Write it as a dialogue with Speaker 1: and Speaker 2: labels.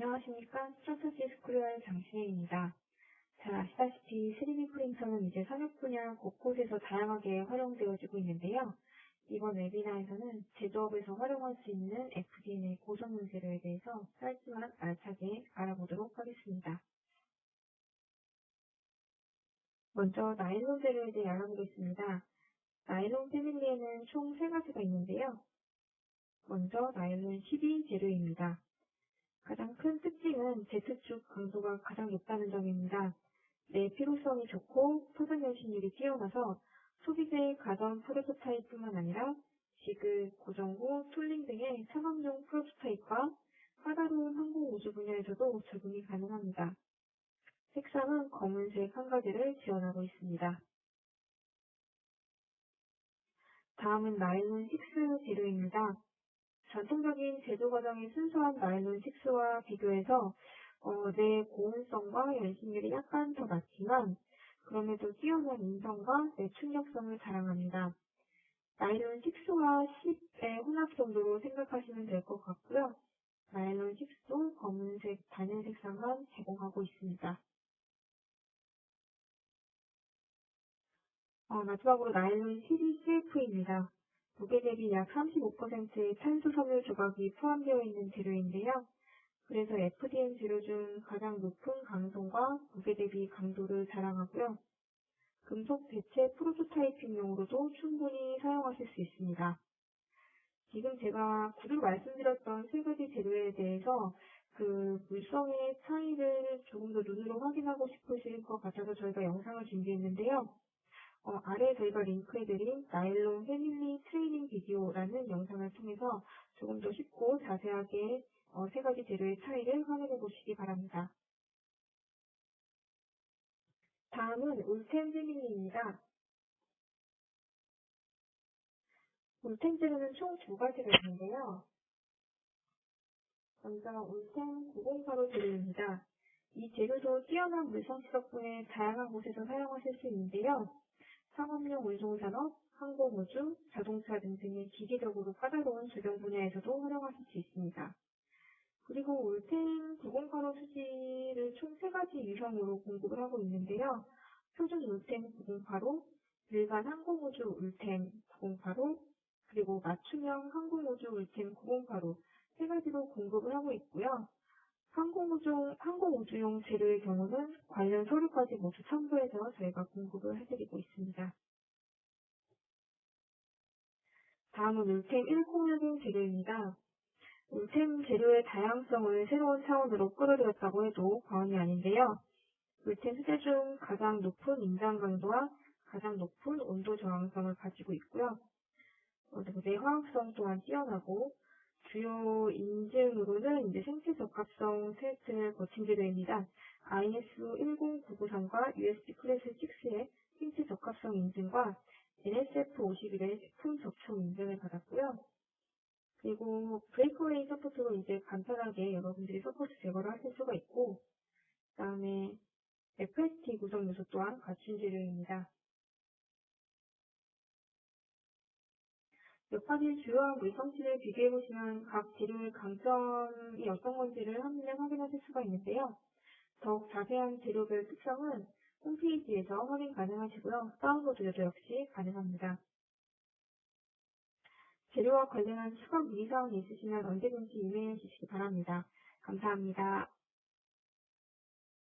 Speaker 1: 안녕하십니까. 스트라테지 스쿨의 장신혜입니다. 잘 아시다시피 3D 프린터는 이제 산업 분야 곳곳에서 다양하게 활용되어지고 있는데요. 이번 웨비나에서는 제조업에서 활용할 수 있는 FDN의 고성능 재료에 대해서 짧지만 알차게 알아보도록 하겠습니다. 먼저 나일론 재료에 대해 알아보겠습니다. 나일론 패밀리에는 총 3가지가 있는데요. 먼저 나일론 12 재료입니다. 가장 큰 특징은 Z축 강도가 가장 높다는 점입니다. 내 필요성이 좋고 포장 연신율이 뛰어나서 소비자의 가전 프로토타입뿐만 아니라 지그, 고정구, 툴링 등의 상업용 프로토타입과 까다로운 항공우주 분야에서도 적용이 가능합니다. 색상은 검은색 한 가지를 지원하고 있습니다. 다음은 나일론 6 재료입니다. 전통적인 제조 과정의 순수한 나일론 6와 비교해서 어, 내 고온성과 연신율이 약간 더 낮지만 그럼에도 뛰어난 인성과 내 충격성을 자랑합니다. 나일론 6와 10의 혼합 정도로 생각하시면 될 것 같고요. 나일론 6도 검은색 단일 색상만 제공하고 있습니다. 어, 마지막으로 나일론 12 CF입니다. 무게 대비 약 35%의 탄소 섬유 조각이 포함되어 있는 재료인데요. 그래서 FDM 재료 중 가장 높은 강성과 무게 대비 강도를 자랑하고요. 금속 대체 프로토타이핑용으로도 충분히 사용하실 수 있습니다. 지금 제가 구두로 말씀드렸던 세 가지 재료에 대해서 그 물성의 차이를 조금 더 눈으로 확인하고 싶으실 것 같아서 저희가 영상을 준비했는데요. 어, 아래 저희가 링크해드린 나일론 패밀리 트레이닝 비디오라는 영상을 통해서 조금 더 쉽고 자세하게 어, 세 가지 재료의 차이를 확인해 보시기 바랍니다. 다음은 울텐 패밀리입니다. 울텐 재료는 총 두 가지가 있는데요. 먼저 울텐 908호 재료입니다. 이 재료도 뛰어난 물성치 덕분에 다양한 곳에서 사용하실 수 있는데요. 상업용 운송산업, 항공우주, 자동차 등등의 기계적으로 까다로운 적용 분야에서도 활용하실 수 있습니다. 그리고 울텐 9085 수지를 총 3가지 유형으로 공급을 하고 있는데요. 표준 울텐 9085, 일반 항공우주 울텐 9085, 그리고 맞춤형 항공우주 울텐 9085세 가지로 공급을 하고 있고요. 항공우주, 항공우주용 재료의 경우는 관련 서류까지 모두 첨부해서 저희가 공급을 해드리고 있습니다. 다음은 울템 106인 재료입니다. 울템 재료의 다양성을 새로운 차원으로 끌어들였다고 해도 과언이 아닌데요. 울템 수제 중 가장 높은 인장 강도와 가장 높은 온도 저항성을 가지고 있고요. 그리고 내화학성 또한 뛰어나고 주요 인증으로는 이제 생체 적합성 테스트를 거친 재료입니다. IS 10993과 USB 클래스 6의 생체 적합성 인증과 NSF 51의 제품 접촉 인증을 받았고요. 그리고 브레이크웨이 서포트로 이제 간편하게 여러분들이 서포트 제거를 하실 수가 있고, 그 다음에 FST 구성 요소 또한 갖춘 재료입니다. 몇 가지 주요한 물성치를 비교해보시면 각 재료의 강점이 어떤 건지를 한눈에 확인하실 수가 있는데요. 더욱 자세한 재료별 특성은 홈페이지에서 확인 가능하시고요. 다운로드도 역시 가능합니다. 재료와 관련한 추가 문의사항이 있으시면 언제든지 이메일 주시기 바랍니다. 감사합니다.